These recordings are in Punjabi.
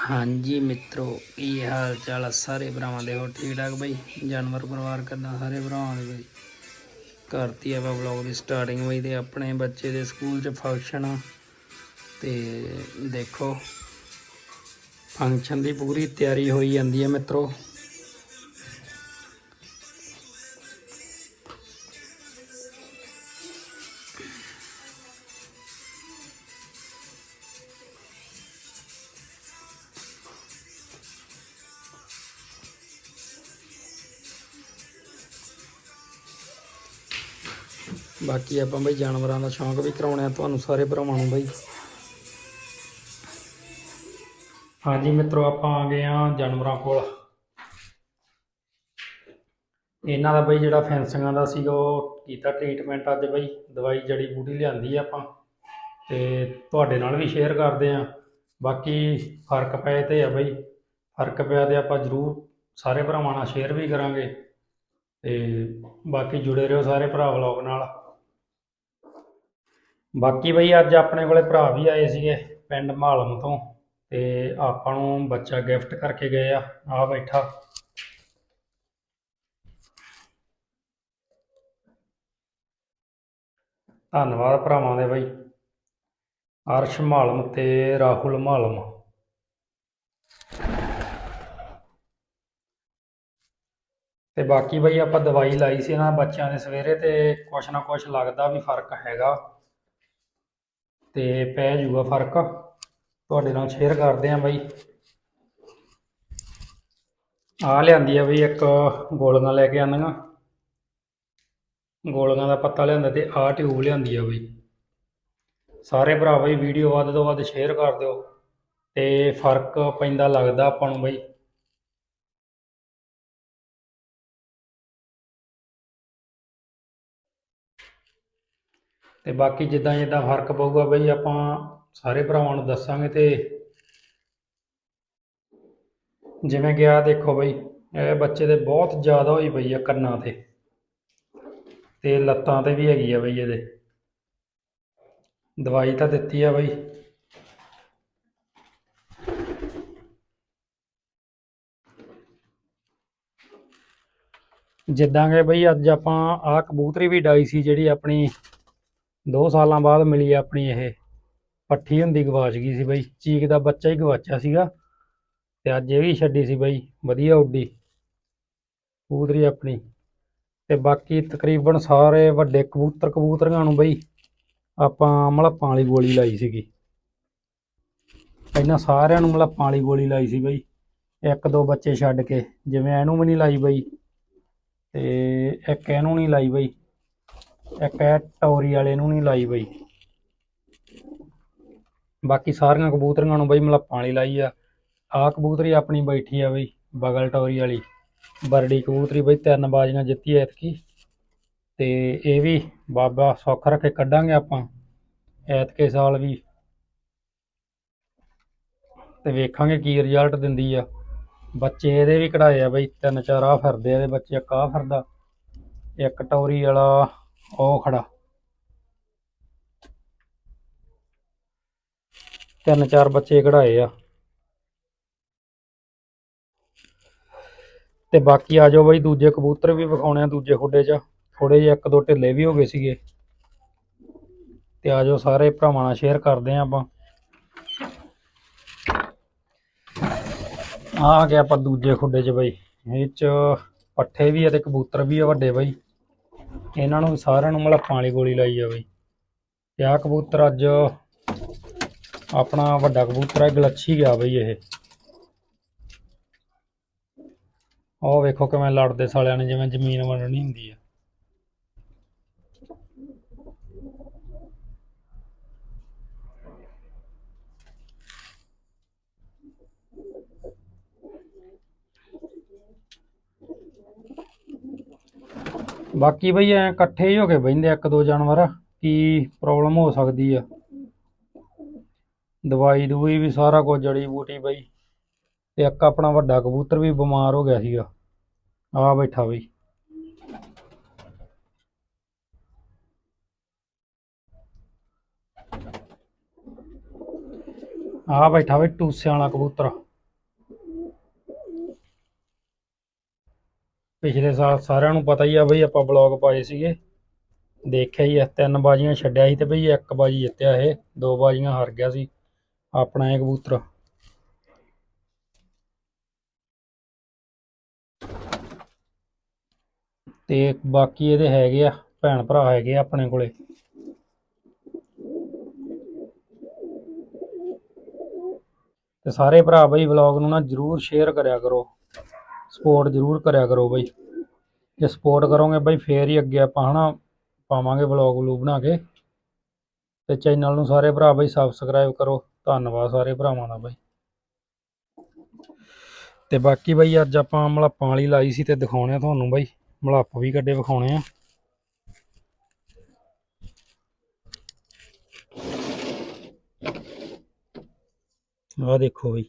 ਹਾਂਜੀ ਮਿੱਤਰੋ, ਕੀ ਹਾਲ ਚਾਲ ਆ ਸਾਰੇ ਭਰਾਵਾਂ ਦੇ? ਹੋ ਠੀਕ ਠਾਕ ਬਈ? ਜਾਨਵਰ ਪਰਿਵਾਰ ਕਿੱਦਾਂ? ਸਾਰੇ ਭਰਾਵਾਂ ਦੇ ਬਈ? ਕਰਤੀ ਆਪਾਂ ਵਲੌਗ ਦੀ ਸਟਾਰਟਿੰਗ ਬਈ ਤੇ ਆਪਣੇ ਬੱਚੇ ਦੇ ਸਕੂਲ 'ਚ ਫੰਕਸ਼ਨ ਆ। ਤੇ ਦੇਖੋ ਫੰਕਸ਼ਨ ਦੀ ਪੂਰੀ ਤਿਆਰੀ ਹੋਈ ਜਾਂਦੀ ਹੈ ਮਿੱਤਰੋ। ਬਾਕੀ ਆਪਾਂ ਬਈ ਜਾਨਵਰਾਂ ਦਾ ਸ਼ੌਂਕ ਵੀ ਕਰਾਉਣੇ ਆ ਤੁਹਾਨੂੰ ਸਾਰੇ ਭਰਾਵਾਂ ਨੂੰ ਬਈ। ਹਾਂਜੀ ਮਿੱਤਰੋ, ਆਪਾਂ ਆ ਗਏ ਆ ਜਾਨਵਰਾਂ ਕੋਲ। ਇਹਨਾਂ ਦਾ ਬਈ ਜਿਹੜਾ ਫੈਂਸਿੰਗਾਂ ਦਾ ਸੀਗਾ, ਉਹ ਕੀਤਾ ਟ੍ਰੀਟਮੈਂਟ ਅੱਜ ਬਈ। ਦਵਾਈ ਜੜੀ ਬੂਟੀ ਲਿਆਂਦੀ ਆ ਆਪਾਂ। ਤੇ ਤੁਹਾਡੇ ਨਾਲ ਵੀ ਸ਼ੇਅਰ ਕਰਦੇ ਆ ਬਾਕੀ ਫ਼ਰਕ ਪਏ ਤੇ ਆ ਬਈ। ਫ਼ਰਕ ਪਿਆ ਤੇ ਆਪਾਂ ਜ਼ਰੂਰ ਸਾਰੇ ਭਰਾਵਾਂ ਨਾਲ ਸ਼ੇਅਰ ਵੀ ਕਰਾਂਗੇ। ਤੇ ਬਾਕੀ ਜੁੜੇ ਰਹੋ ਸਾਰੇ ਭਰਾ ਵਲੌਗ ਨਾਲ। ਬਾਕੀ ਬਈ ਅੱਜ ਆਪਣੇ ਕੋਲੇ ਭਰਾ ਵੀ ਆਏ ਸੀਗੇ ਪਿੰਡ ਮਾਲਮ ਤੋਂ ਤੇ ਆਪਾਂ ਨੂੰ ਬੱਚਾ ਗਿਫਟ ਕਰਕੇ ਗਏ ਆ ਆ ਬੈਠਾ। ਧੰਨਵਾਦ ਭਰਾਵਾਂ ਦੇ ਬਈ। ਅਰਸ਼ ਮਾਲਮ ਤੇ ਰਾਹੁਲ ਮਾਲਮ। ਤੇ ਬਾਕੀ ਬਈ ਆਪਾਂ ਦਵਾਈ ਲਾਈ ਸੀ ਇਹਨਾਂ ਬੱਚਿਆਂ ਦੇ ਸਵੇਰੇ ਤੇ ਕੁਛ ਨਾ ਕੁਛ ਲੱਗਦਾ ਵੀ ਫ਼ਰਕ ਹੈਗਾ। ਤੇ ਪੈ ਜਾਊਗਾ ਫ਼ਰਕ। ਤੁਹਾਡੇ ਨਾਲ ਸ਼ੇਅਰ ਕਰਦੇ ਆਂ ਬਈ। ਆ ਲਿਆਂਦੀ ਆ ਬਈ ਇੱਕ ਗੋਲੀਆਂ ਲੈ ਕੇ ਆਂਦੀਆਂ ਗੋਲੀਆਂ ਦਾ ਪੱਤਾ ਲਿਆਂਦਾ ਤੇ ਆਹ ਟਿਊਬ ਲਿਆਂਦੀ ਆ ਬਈ। ਸਾਰੇ ਭਰਾ ਬਈ ਵੀਡੀਓ ਵੱਧ ਤੋਂ ਵੱਧ ਸ਼ੇਅਰ ਕਰ ਦਿਓ। ਤੇ ਫ਼ਰਕ ਪੈਂਦਾ ਲੱਗਦਾ ਆਪਾਂ ਨੂੰ ਬਈ। ਤੇ ਬਾਕੀ ਜਿੱਦਾਂ ਜਿੱਦਾਂ ਫ਼ਰਕ ਪਊਗਾ ਬਈ ਆਪਾਂ ਸਾਰੇ ਭਰਾਵਾਂ ਨੂੰ ਦੱਸਾਂਗੇ ਤੇ ਜਿਵੇਂ ਕਿ ਆਹ ਦੇਖੋ ਬਈ, ਇਹ ਬੱਚੇ ਦੇ ਬਹੁਤ ਜ਼ਿਆਦਾ ਹੋਈ ਪਈ ਆ ਕੰਨਾਂ ਤੇ ਤੇ ਲੱਤਾਂ ਤੇ ਵੀ ਹੈਗੀ ਆ ਬਈ ਇਹਦੇ। ਦਵਾਈ ਤਾਂ ਦਿੱਤੀ ਆ ਬਈ। ਜਿੱਦਾਂ ਕਿ ਬਈ ਅੱਜ ਆਪਾਂ ਆਹ ਕਬੂਤਰੀ ਵੀ ਡਾਈ ਸੀ ਜਿਹੜੀ ਆਪਣੀ 2 ਸਾਲਾਂ ਬਾਅਦ ਮਿਲੀ ਆਪਣੀ ਇਹ। ਪੱਠੀ ਹੁੰਦੀ ਗਵਾਚ ਗਈ ਸੀ ਬਈ। ਚੀਕ ਦਾ ਬੱਚਾ ਹੀ ਗਵਾਚਿਆ ਸੀਗਾ। ਤੇ ਅੱਜ ਇਹ ਵੀ ਛੱਡੀ ਸੀ ਬਈ। ਵਧੀਆ ਉੱਡੀ। ਕਬੂਤਰੀ ਆਪਣੀ। ਤੇ ਬਾਕੀ ਤਕਰੀਬਨ ਸਾਰੇ ਵੱਡੇ ਕਬੂਤਰ ਕਬੂਤਰੀਆਂ ਨੂੰ ਬਈ ਆਪਾਂ ਮਲੱਪਾਂ ਵਾਲੀ ਗੋਲੀ ਲਾਈ ਸੀਗੀ। ਪਹਿਲਾਂ ਸਾਰਿਆਂ ਨੂੰ ਮਲੱਪਾਂ ਵਾਲੀ ਗੋਲੀ ਲਾਈ ਸੀ ਬਈ। ਇੱਕ ਦੋ ਬੱਚੇ ਛੱਡ ਕੇ। ਜਿਵੇਂ ਇਹਨੂੰ ਵੀ ਨਹੀਂ ਲਾਈ ਬਈ। ਤੇ ਇੱਕ ਇਹਨੂੰ ਨਹੀਂ ਲਾਈ ਬਈ। ਇੱਕ ਇਹ ਟੌਰੀ ਵਾਲੇ ਨੂੰ ਨਹੀਂ ਲਾਈ ਬਈ। ਬਾਕੀ ਸਾਰੀਆਂ ਕਬੂਤਰੀਆਂ ਨੂੰ ਬਈ ਮਲੱਪਾਂ ਵਾਲੀ ਲਾਈ ਆ। ਆਹ ਕਬੂਤਰੀ ਆਪਣੀ ਬੈਠੀ ਆ ਬਈ, ਬਗਲ ਟੌਰੀ ਵਾਲੀ। ਬਰਡੀ ਕਬੂਤਰੀ ਬਈ ਤਿੰਨ ਬਾਜ਼ੀਆਂ ਜਿੱਤੀ ਐਤਕੀ। ਤੇ ਇਹ ਵੀ ਬਾਬਾ ਸੁੱਖ ਰੱਖੇ ਕੱਢਾਂਗੇ ਆਪਾਂ ਐਤਕੇ ਸਾਲ ਵੀ। ਤੇ ਵੇਖਾਂਗੇ ਕੀ ਰਿਜ਼ਲਟ ਦਿੰਦੀ ਆ। ਬੱਚੇ ਇਹਦੇ ਵੀ ਕਢਾਏ ਆ ਬਈ, ਤਿੰਨ ਚਾਰ ਆ ਫਿਰਦੇ ਆ ਇਹਦੇ ਬੱਚੇ ਇੱਕ ਆਹ ਫਿਰਦਾ। ਇੱਕ ਟੌਰੀ ਵਾਲਾ ਉਹ ਖੜਾ। ਤਿੰਨ ਚਾਰ ਬੱਚੇ ਕਢਾਏ ਆ। ਤੇ ਬਾਕੀ ਆ ਜਾਓ ਬਈ, ਦੂਜੇ ਕਬੂਤਰ ਵੀ ਵਿਖਾਉਣੇ ਆ ਦੂਜੇ ਖੁੱਡੇ 'ਚ। ਥੋੜੇ ਜਿਹੇ ਇੱਕ ਦੋ ਢਿੱਲੇ ਵੀ ਹੋ ਗਏ ਸੀਗੇ। ਤੇ ਆ ਜਾਓ ਸਾਰੇ ਭਰਾਵਾਂ ਨਾਲ ਸ਼ੇਅਰ ਕਰਦੇ ਆ ਆਪਾਂ। ਆ ਆ ਗਿਆ ਆਪਾਂ ਦੂਜੇ ਖੁੱਡੇ 'ਚ ਬਈ। ਇਹ 'ਚ ਪੱਠੇ ਵੀ ਆ ਤੇ ਕਬੂਤਰ ਵੀ ਆ ਵੱਡੇ ਬਈ। ਇਹਨਾਂ ਨੂੰ ਸਾਰਿਆਂ ਨੂੰ ਮਲੱਪਾਂ ਵਾਲੀ ਗੋਲੀ ਲਾਈ ਆ ਬਈ ਤੇ ਆਹ ਕਬੂਤਰ ਅੱਜ ਆਪਣਾ ਵੱਡਾ ਕਬੂਤਰ ਹੈ ਗਲੱਛੀ ਗਿਆ ਬਈ ਇਹ। ਉਹ ਵੇਖੋ ਕਿਵੇਂ ਲੜਦੇ ਸਾਲਿਆਂ ਨੇ, ਜਿਵੇਂ ਜ਼ਮੀਨ ਵੰਡਣੀ ਹੁੰਦੀ ਆ। ਬਾਕੀ ਬਈ ਐ ਇਕੱਠੇ ਹੀ ਹੋ ਕੇ ਬਹਿੰਦੇ ਇੱਕ ਦੋ ਜਾਨਵਰ, ਕੀ ਪ੍ਰੋਬਲਮ ਹੋ ਸਕਦੀ ਆ। ਦਵਾਈ ਦਵਾਈ ਵੀ ਸਾਰਾ ਕੁਝ ਜੜੀ ਬੂਟੀ ਬਈ। ਤੇ ਇੱਕ ਆਪਣਾ ਵੱਡਾ ਕਬੂਤਰ ਵੀ ਬਿਮਾਰ ਹੋ ਗਿਆ ਸੀਗਾ। ਆ ਬੈਠਾ ਬਈ। ਆ ਬੈਠਾ ਬਈ ਟੂਸਿਆਂ ਵਾਲਾ ਕਬੂਤਰ। ਪਿਛਲੇ ਸਾਲ ਸਾਰਿਆਂ ਨੂੰ ਪਤਾ ਹੀ ਆ ਬਈ ਆਪਾਂ ਬਲੌਗ ਪਾਏ ਸੀਗੇ। ਦੇਖਿਆ ਹੀ ਆ, ਤਿੰਨ ਬਾਜੀਆਂ ਛੱਡਿਆ ਸੀ ਤੇ ਬਈ ਇੱਕ ਬਾਜੀ ਜਿੱਤਿਆ ਇਹ, ਦੋ ਬਾਜੀਆਂ ਹਾਰ ਗਿਆ ਸੀ, ਆਪਣਾ ਇਹ ਕਬੂਤਰ। ਤੇ ਬਾਕੀ ਇਹਦੇ ਹੈਗੇ ਆ, ਭੈਣ ਭਰਾ ਹੈਗੇ ਆ ਆਪਣੇ ਕੋਲੇ। ਤੇ ਸਾਰੇ ਭਰਾ ਬਈ ਵਲੌਗ ਨੂੰ ਨਾ ਜਰੂਰ ਸ਼ੇਅਰ ਕਰਿਆ ਕਰੋ। ਸਪੋਰਟ ਜਰੂਰ ਕਰਿਆ ਕਰੋ ਬਾਈ। ਜੇ ਸਪੋਰਟ ਕਰੋਗੇ ਬਾਈ, ਫੇਰ ਹੀ ਅੱਗੇ ਆਪਾਂ ਹਨਾ ਪਾਵਾਂਗੇ ਵਲੌਗ ਵਲੂਗ ਬਣਾ ਕੇ। ਤੇ ਚੈਨਲ ਨੂੰ ਸਾਰੇ ਭਰਾ ਬਾਈ ਸਬਸਕ੍ਰਾਈਬ ਕਰੋ। ਧੰਨਵਾਦ ਸਾਰੇ ਭਰਾਵਾਂ ਦਾ ਬਾਈ। ਤੇ ਬਾਕੀ ਬਾਈ ਅੱਜ ਆਪਾਂ ਮਲਾਪਾਂ ਵਾਲੀ ਲਾਈ ਸੀ ਤੇ ਦਿਖਾਉਣੇ ਆ ਤੁਹਾਨੂੰ ਬਾਈ। ਮਲਾਪ ਵੀ ਕੱਢੇ ਵਿਖਾਉਣੇ ਆ। ਆਹ ਦੇਖੋ ਬਈ।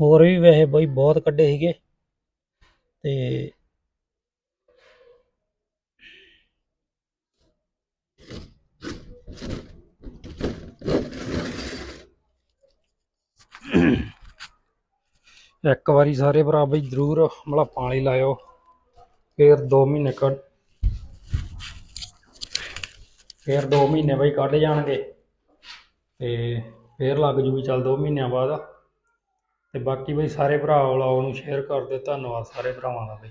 ਹੋਰ ਵੀ ਵੈਸੇ ਬਈ ਬਹੁਤ ਕੱਢੇ ਸੀਗੇ। ਤੇ ਇੱਕ ਵਾਰੀ ਸਾਰੇ ਭਰਾ ਬਈ ਜਰੂਰ ਮਲਾ ਪਾਣੀ ਲਾਇਓ, ਫਿਰ 2 ਮਹੀਨੇ ਕੱਢ, ਫਿਰ 2 ਮਹੀਨੇ ਬਈ ਕੱਢ ਜਾਣਗੇ। ਤੇ ਫਿਰ ਲੱਗ ਜੂਗੀ ਚੱਲ 2 ਮਹੀਨਿਆਂ ਬਾਅਦ। ਤੇ ਬਾਕੀ ਬਈ ਸਾਰੇ ਭਰਾ ਵਲੌਗ ਨੂੰ ਸ਼ੇਅਰ ਕਰ ਦਿਓ, ਧੰਨਵਾਦ ਸਾਰੇ ਭਰਾਵਾਂ ਦਾ ਬਈ।